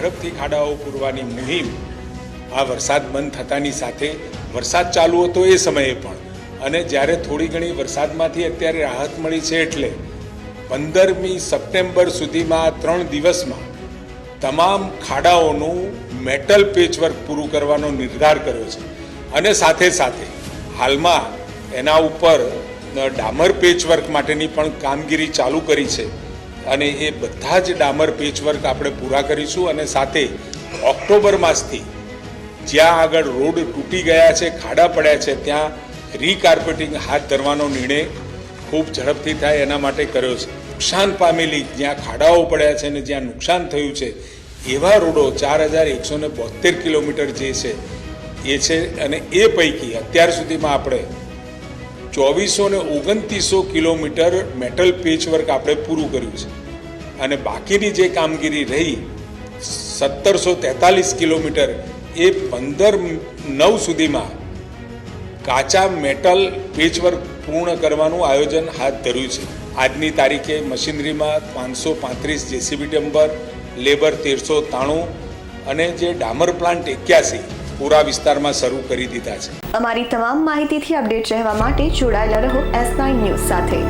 ઝડપથી ખાડાઓ પૂરવાની મુહિમ આ વરસાદ બંધ થતાની સાથે વરસાદ ચાલુ હતો એ સમયે પણ. અને જ્યારે થોડી ઘણી વરસાદમાંથી અત્યારે રાહત મળી છે એટલે પંદરમી સપ્ટેમ્બર સુધીમાં ત્રણ દિવસમાં તમામ ખાડાઓનું મેટલ પેચવર્ક પૂરું કરવાનો નિર્ધાર કર્યો છે. અને સાથે સાથે હાલમાં એના ઉપર ડામર પેચવર્ક માટેની પણ કામગીરી ચાલુ કરી છે. અને એ બધા જ ડામર પેચવર્ક આપણે પૂરા કરીશું અને સાથે ઓક્ટોબર માસથી જ્યાં આગળ રોડ તૂટી ગયા છે, ખાડા પડ્યા છે, ત્યાં રીકાર્પેટિંગ હાથ ધરવાનો નિર્ણય ખૂબ ઝડપથી થાય એના માટે કર્યો છે. નુકસાન પામેલી જ્યાં ખાડાઓ પડ્યા છે અને જ્યાં નુકસાન થયું છે, એવા રોડો ચાર હજાર એકસો ને કિલોમીટર જે છે, એ છે અને એ પૈકી અત્યાર સુધીમાં આપણે ચોવીસો ને ઓગણત્રીસો કિલોમીટર મેટલ પેચવર્ક આપણે પૂરું કર્યું છે. અને બાકીની જે કામગીરી રહી, સત્તરસો તેતાલીસ કિલોમીટર, એ પંદર નવ સુધીમાં કાચા મેટલ પેચવર્ક પૂર્ણ કરવાનું આયોજન હાથ ધર્યું છે. આજની તારીખે મશીનરીમાં પાંચસો પાંત્રીસ જેસીબી ડમ્બર લેબર તેરસો તાણું અને જે ડામર પ્લાન્ટ એક્યાસી પૂરા વિસ્તારમાં શરૂ કરી દીધા છે. અમારી તમામ માહિતીથી અપડેટ રહેવા માટે જોડાયેલા રહો એસ નાઇન ન્યૂઝ સાથે.